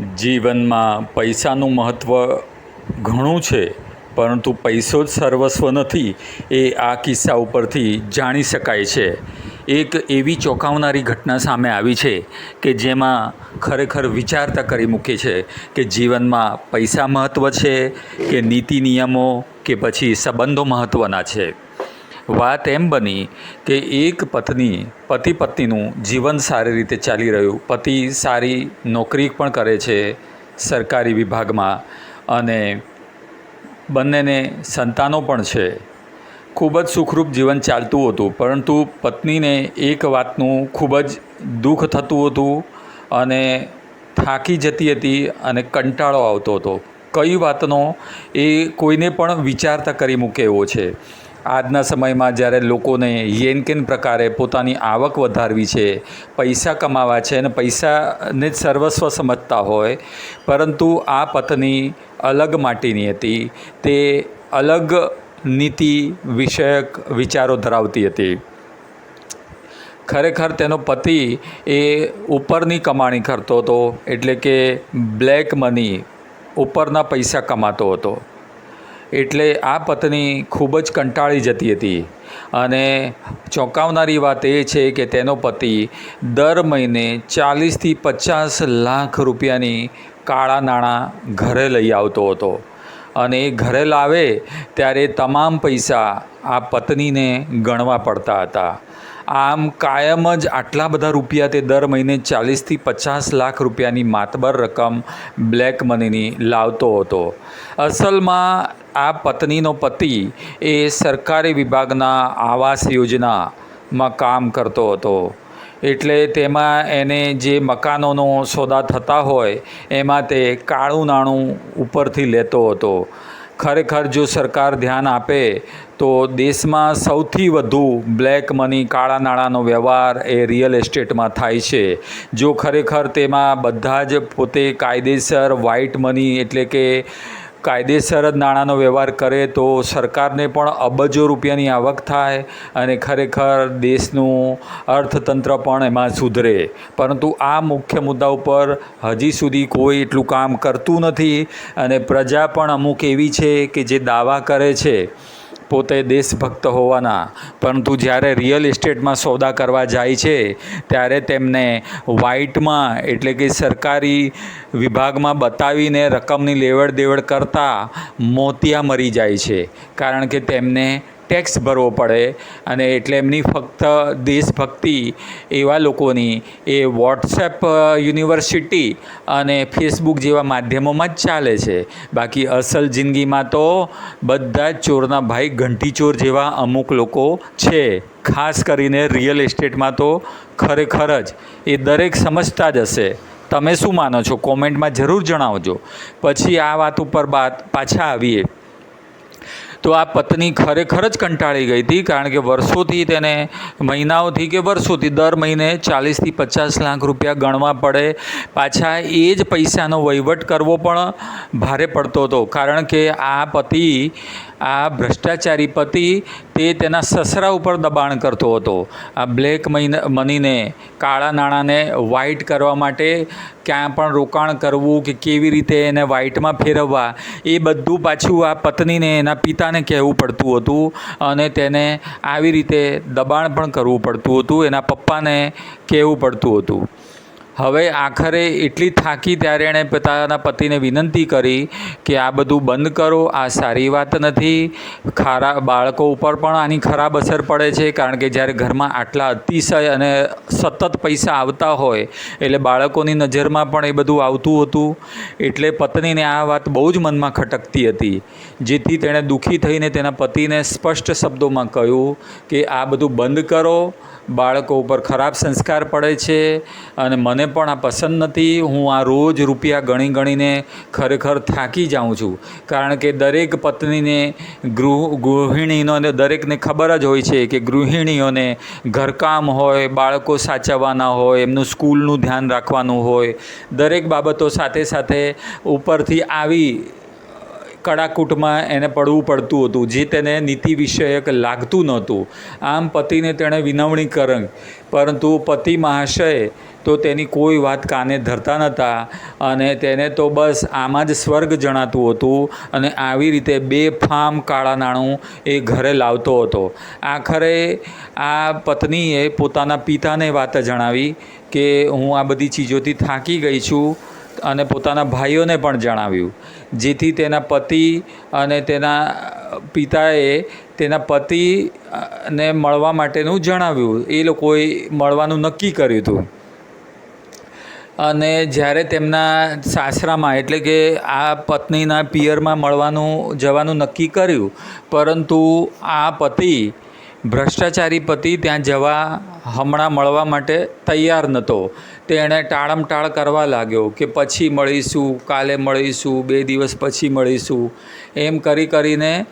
જીવનમાં પૈસાનું મહત્ત્વ ઘણું છે, પરંતુ પૈસો જ સર્વસ્વ નથી, એ આ કિસ્સા ઉપરથી જાણી શકાય છે. એક એવી ચોંકાવનારી ઘટના સામે આવી છે કે જેમાં ખરેખર વિચારતા કરી મૂકે છે કે જીવનમાં પૈસા મહત્ત્વ છે, કે નીતિ નિયમો, કે પછી સંબંધો મહત્ત્વના છે. વાત એમ બની કે એક પત્ની, પતિ પત્નીનું જીવન સારી રીતે ચાલી રહ્યું. પતિ સારી નોકરી પણ કરે છે સરકારી વિભાગમાં અને બંનેને સંતાનો પણ છે. ખૂબ જ સુખરૂપ જીવન ચાલતું હતું, પરંતુ પત્નીને એક વાતનું ખૂબ જ દુઃખ થતું હતું અને થાકી જતી હતી અને કંટાળો આવતો હતો. કઈ વાતનો એ કોઈને પણ વિચારતા કરી મૂકે એવો છે. આજના સમયમાં જ્યારે લોકોને યેન કેન પ્રકારે પોતાની આવક વધારવી છે, પૈસા કમાવા છે અને પૈસાને જ સર્વસ્વ સમજતા હોય, પરંતુ આ પત્ની અલગ માટીની હતી. તે અલગ નીતિ વિષયક વિચારો ધરાવતી હતી. ખરેખર તેનો પતિ એ ઉપરની કમાણી કરતો હતો, એટલે કે બ્લેક મની ઉપરના પૈસા કમાતો હતો. એટલે આ પત્ની ખૂબ જ કંટાળી જતી હતી. અને ચોંકાવનારી વાત એ છે કે તેનો પતિ દર મહિને ચાલીસથી પચાસ લાખ રૂપિયાની કાળા નાણાં ઘરે લઈ આવતો હતો. અને એ ઘરે લાવે ત્યારે તમામ પૈસા આ પત્નીને ગણવા પડતા હતા. આમ કાયમ જ આટલા બધા રૂપિયા તે દર મહિને ચાલીસથી પચાસ લાખ રૂપિયાની માતબર રકમ બ્લેક મનીની લાવતો હતો. અસલમાં આ પત્નીનો પતિ એ સરકારી વિભાગના આવાસ યોજનામાં કામ કરતો હતો. એટલે તેમાં એને જે મકાનોનો સોદા થતા હોય એમાં તે કાળું નાણું ઉપરથી લેતો હતો. ખરેખર જો સરકાર ધ્યાન આપે તો દેશમાં સૌથી વધુ બ્લેક મની, કાળા નાણાંનો વ્યવહાર એ રિયલ એસ્ટેટમાં થાય છે. જો ખરેખર તેમાં બધા જ પોતે કાયદેસર વ્હાઇટ મની એટલે કે કાયદેસર જ નાણાંનો વ્યવહાર કરે તો સરકારને પણ અબજો રૂપિયાની આવક થાય અને ખરેખર દેશનું અર્થતંત્ર પણ એમાં સુધરે. પરંતુ આ મુખ્ય મુદ્દા ઉપર હજી સુધી કોઈ એટલું કામ કરતું નથી અને પ્રજા પણ અમુક એવી છે કે જે દાવા કરે છે. પોતે દેશભક્ત હોવાના. પરંતુ જ્યારે રિયલ એસ્ટેટમાં સોદા કરવા જાય છે, ત્યારે તેમને વ્હાઇટમાં એટલે કે સરકારી વિભાગમાં બતાવીને રકમની લેવડ દેવડ કરતાં મોતિયા મરી જાય છે. કારણ કે તેમને ટેક્સ ભરવો પડે અને એટલે એમની ફક્ત દેશભક્તિ એવા લોકોની એ વોટ્સએપ યુનિવર્સિટી અને ફેસબુક જેવા માધ્યમોમાં જ ચાલે છે. બાકી અસલ જિંદગીમાં તો બધા જ ચોરના ભાઈ ઘંટી ચોર જેવા અમુક લોકો છે. ખાસ કરીને રિયલ એસ્ટેટમાં તો ખરેખર જ. એ દરેક સમજતા જ હશે. તમે શું માનો છો? કોમેન્ટમાં જરૂર જણાવજો. પછી આ વાત ઉપર બાદ પાછા આવીએ. તો આ પત્ની ખરેખર જ કંટાળી ગઈ હતી, કારણ કે વર્ષોથી તેને, મહિનાઓથી કે વર્ષોથી, દર મહિને ચાલીસથી પચાસ લાખ રૂપિયા ગણવા પડે. પાછા એ જ પૈસાનો વહીવટ કરવો પણ ભારે પડતો હતો, કારણ કે આ પતિ આ ભ્રષ્ટાચારી પતિ તે તેના સસરા ઉપર દબાણ કરતો હતો. આ બ્લેક મનીને, કાળા નાણાંને વ્હાઇટ કરવા માટે ક્યાં પણ રોકાણ કરવું કે કેવી રીતે એને વ્હાઇટમાં ફેરવવા, એ બધું પાછું આ પત્નીને, એના પિતાને કહેવું પડતું હતું અને તેને આવી રીતે દબાણ પણ કરવું પડતું હતું. એના પપ્પાને કહેવું પડતું હતું. હવે આખરે એટલી થાકી ત્યારે એણે પોતાના પતિને વિનંતી કરી કે આ બધું બંધ કરો, આ સારી વાત નથી. ખારા બાળકો ઉપર પણ આની ખરાબ અસર પડે છે, કારણ કે જ્યારે ઘરમાં આટલા અતિશય અને સતત પૈસા આવતા હોય, એટલે બાળકોની નજરમાં પણ એ બધું આવતું હતું. એટલે પત્નીને આ વાત બહુ જ મનમાં ખટકતી હતી, જેથી તેણે દુઃખી થઈને તેના પતિને સ્પષ્ટ શબ્દોમાં કહ્યું કે આ બધું બંધ કરો, બાળકો ઉપર ખરાબ સંસ્કાર પડે છે અને મને પણ આ પસંદ નથી. હું આ રોજ રૂપિયા ગણી ગણીને ખરેખર થાકી જાઉં છું. કારણ કે દરેક પત્નીને ગૃહ ગૃહિણીઓને દરેકને ખબર જ હોય છે કે ગૃહિણીઓને ઘરકામ હોય, બાળકો સાચવવાના હોય, એમનું સ્કૂલનું ધ્યાન રાખવાનું હોય. દરેક બાબતો સાથે સાથે ઉપરથી આવી કડાકૂટમાં એને પડવું પડતું હતું, જે તેને નીતિ વિષયક લાગતું નહોતું. આમ પતિને તેણે વિનવણી કરી, પરંતુ પતિ મહાશય તો તેની કોઈ વાત કાને ધરતા નહોતા અને તેને તો બસ આમાં જ સ્વર્ગ જણાતું હતું અને આવી રીતે બે ફામ કાળા નાણું એ ઘરે લાવતો હતો. આખરે આ પત્નીએ પોતાના પિતાને વાત જણાવી કે હું આ બધી ચીજોથી થાકી ગઈ છું અને પોતાના ભાઈઓને પણ જણાવ્યું. જેથી તેના પતિ અને તેના પિતાએ તેના પતિને મળવા માટેનું જણાવ્યું. એ લોકોએ મળવાનું નક્કી કર્યું હતું. અને જ્યારે તેમના સાસરામાં, એટલે કે આ પત્નીના પિયરમાં મળવાનું, જવાનું નક્કી કર્યું, પરંતુ આ પતિ, ભ્રષ્ટાચારી પતિ ત્યાં જવા હમણાં મળવા માટે તૈયાર નહોતો. તેણે ટાળમટાળ કરવા લાગ્યો કે પછી મળીશું, કાલે મળીશું, બે દિવસ પછી મળીશું. એમ કરી કરીને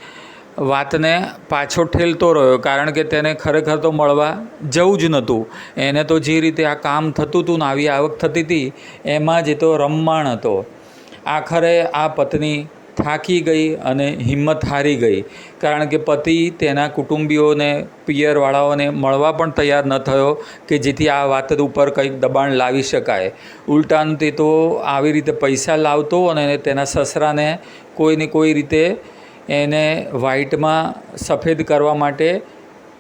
વાતને પાછો ઠેલતો રહ્યો, કારણ કે તેને ખરેખર તો મળવા જવું જ નહોતું. એને તો જે રીતે આ કામ થતું હતું ને આવી આવક થતી હતી, એમાં જ એ તો રમમાણ હતો. આખરે આ પત્ની થાકી ગઈ અને હિંમત હારી ગઈ. કારણ કે પતિ તેના કુટુંબીઓને, પિયરવાળાઓને મળવા પણ તૈયાર ન થયો કે જેથી આ વાત ઉપર કંઈક દબાણ લાવી શકાય. ઉલટાનું તે તો આવી રીતે પૈસા લાવતો અને તેના સસરાને કોઈને કોઈ રીતે એને વ્હાઇટમાં સફેદ કરવા માટે,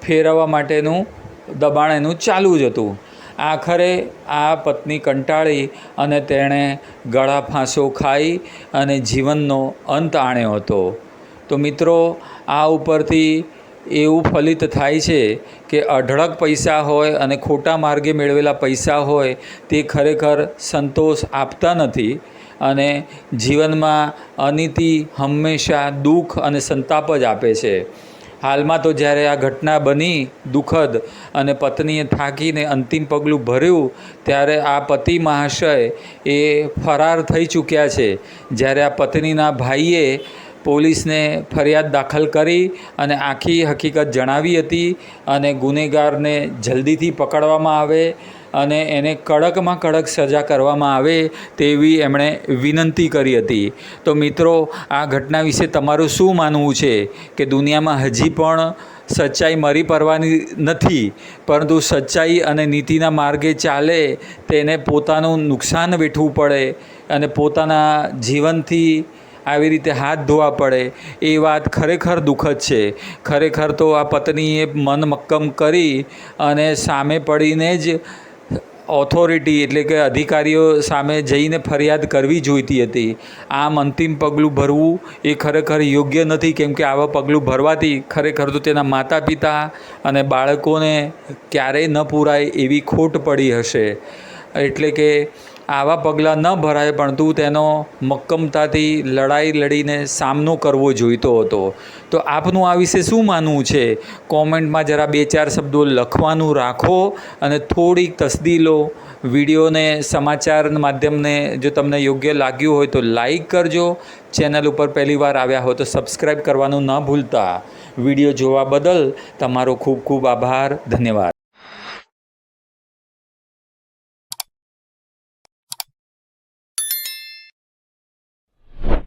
ફેરવવા માટેનું દબાણ એનું ચાલુ જ હતું. આખરે આ પત્ની કંટાળી અને તેણે ગળા ફાંસો ખાઈ અને જીવનનો અંત આણ્યો હતો. તો મિત્રો, આ ઉપરથી એવું ફલિત થાય છે કે અઢળક પૈસા હોય અને ખોટા માર્ગે મેળવેલા પૈસા હોય, તે ખરેખર સંતોષ આપતા નથી અને જીવનમાં અનીતિ હંમેશા દુઃખ અને સંતાપ જ આપે છે. હાલમાં તો જ્યારે આ ઘટના બની દુઃખદ અને પત્નીએ થાકીને અંતિમ પગલું ભર્યું, ત્યારે આ પતિ મહાશય એ ફરાર થઈ ચૂક્યા છે. જ્યારે આ પત્નીના ભાઈએ પોલીસને ફરિયાદ દાખલ કરી અને આખી હકીકત જણાવી હતી અને ગુનેગારને જલ્દીથી પકડવામાં આવે અને એને કડકમાં કડક સજા કરવામાં આવે તેવી એમણે વિનંતી કરી હતી. તો મિત્રો, આ ઘટના વિશે તમારું શું માનવું છે? કે દુનિયામાં હજી પણ સચ્ચાઈ મરી પડવાની નથી, પરંતુ સચ્ચાઈ અને નીતિના માર્ગે ચાલે તેને પોતાનું નુકસાન વેઠવું પડે અને પોતાના જીવનથી આવી રીતે હાથ ધોવા પડે, એ વાત ખરેખર દુઃખદ છે. ખરેખર તો આ પત્નીએ મન મક્કમ કરી અને સામે પડીને જ ઓથોરિટી એટલે કે અધિકારીઓ સામે જઈને ફરિયાદ કરવી જોઈતી હતી. આમ અંતિમ પગલું ભરવું એ ખરેખર યોગ્ય નથી, કેમ કે આવા પગલું ભરવાથી ખરેખર તો તેના માતા પિતા અને બાળકોને ક્યારેય ન પૂરાય એવી ખોટ પડી હશે. એટલે કે આવા પગલાં ન ભરાય, પણ તું તેનો મક્કમતાથી લડાઈ લડીને સામનો કરવો જોઈતો હતો. તો આપનું આ વિશે શું માનવું છે? કોમેન્ટમાં જરા બે ચાર શબ્દો લખવાનું રાખો અને થોડીક તસદીલો વિડીયોને સમાચાર માધ્યમને જો તમને યોગ્ય લાગ્યું હોય તો લાઈક કરજો. ચેનલ ઉપર પહેલીવાર આવ્યા હોય તો સબસ્ક્રાઈબ કરવાનું ન ભૂલતા. વીડિયો જોવા બદલ તમારો ખૂબ ખૂબ આભાર. ધન્યવાદ.